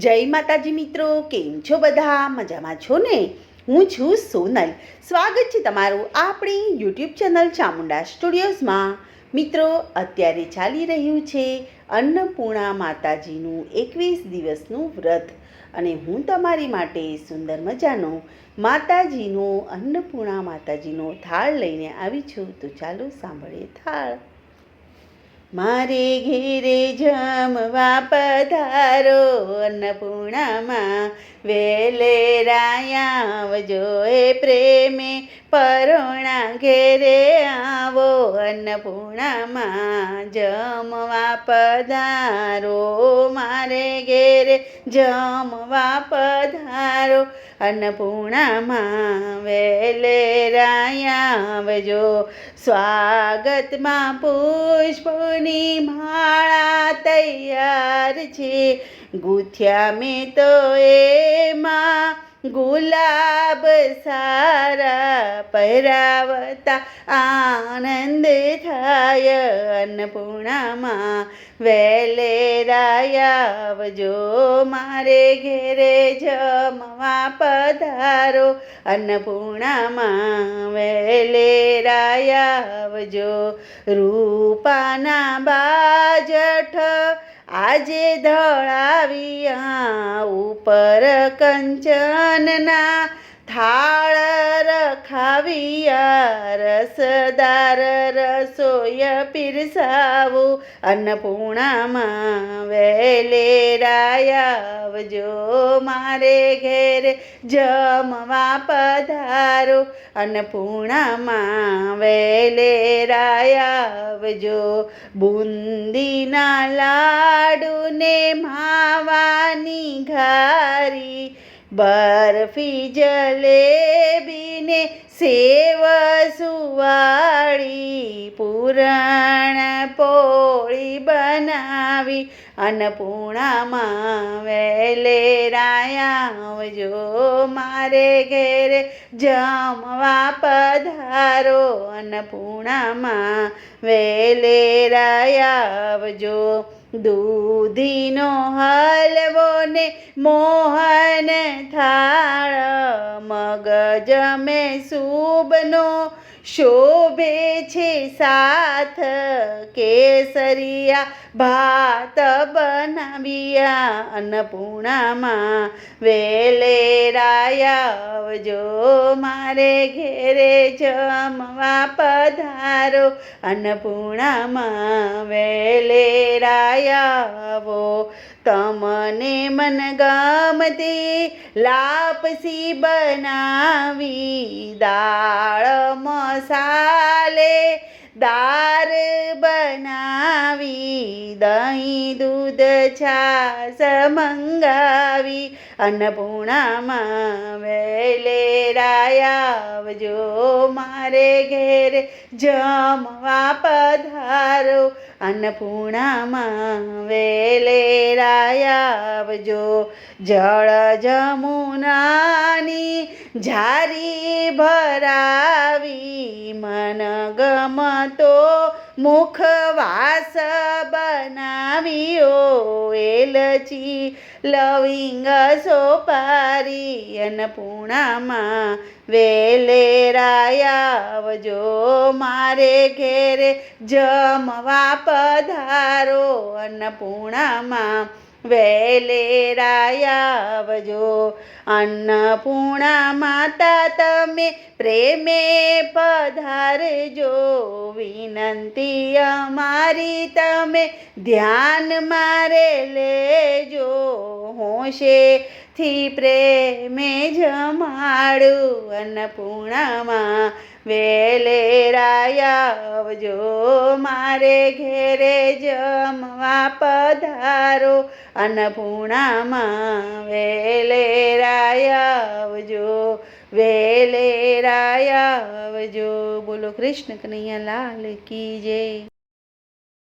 જય માતાજી મિત્રો, કેમ છો બધા? મજામાં છો ને? હું છું સોનલ. સ્વાગત છે તમારું આપણી યુટ્યુબ ચેનલ ચામુંડા સ્ટુડિયોઝમાં. મિત્રો, અત્યારે ચાલી રહ્યું છે અન્નપૂર્ણા માતાજીનું એકવીસ દિવસનું વ્રત. અને હું તમારી માટે સુંદર મજાનો માતાજીનો, અન્નપૂર્ણા માતાજીનો થાળ લઈને આવી છું. તો ચાલો સાંભળીએ થાળ. મારે ઘેરે જમવા પધારો અન્નપૂર્ણામાં વેલે આવજો એ પ્રેમે. પરોણા ઘેરે આવો, અન્નપૂર્ણામાં જમવા પધારો મારે ઘેરે જમવા પધારો અન્નપૂર્ણામાં વેલે આવજો સ્વાગતમાં પુષ્પની માળા તૈયાર છે. ગુથ્યા મેં તો એમાં ગુલાબ સારા પહેરાવતા આનંદ થાય અન્નપૂર્ણામાં. વેલે આવજો મારે ઘેરે જમવા પધારો અન્નપૂર્ણામાં. વેલે આવજો રૂપાના બાજઠ આજે ધળાવિયા ઉપર કંચનના થાળ રખાવિયા રસદાર રસોય પીરસાવું. અન્નપૂર્ણામાં વેલે આવજો મારે ઘેરે જમવા પધારો. અન્નપૂર્ણામાં વેલે આવજો. બુંદીના લાડુને માવાની ઘારી. બરફી જલેબીને સેવ સુવાળી, પૂરણ પોળી બનાવી અન્નપૂર્ણામાં વેલે આવજો મારે ઘેરે જમવા પધારો અન્નપૂર્ણામાં વેલે આવજો. દૂધીનો હલવો ને મોહન થાળ મગજ મેં સુબનો શોભે છે સાથ કેસરિયા ભાત બનાવ્યા, અન્નપૂર્ણામાં વેલે જો મારે ઘેરે જમવા પધારો, અન્નપૂર્ણામાં વેલે આવો તમને મન ગમતી લાપસી બનાવી દાળ મસાલે દાર દહીં દૂધ છાસ મંગાવી અન્નપૂર્ણામાં વેલે આવજો મારે ઘેરે જમવા પધારો અન્નપૂર્ણામાં વેલે આવજો જળ જમુનાની ઝારી ભરાવી મન ગમતો મુખવાસ બનાવ્યો એલચી લવિંગ સોપારી અન્નપૂર્ણામાં વેલે જો મારે ઘેરે જમવા પધારો અન્નપૂર્ણામાં વેલે રાયાવજો અન્નપૂર્ણા માતા તમે પ્રેમે પધારજો. વિનંતી અમારી તમે ધ્યાન મારે લેજો. હોશેથી પ્રેમે જમાડું અન્નપૂર્ણામાં વેલે આવજો મારે ઘેરે જમવા પધારો અન્નપૂર્ણામાં વેલે આવજો વેલે આવજો. બોલો કૃષ્ણ કનૈયા લાલ કી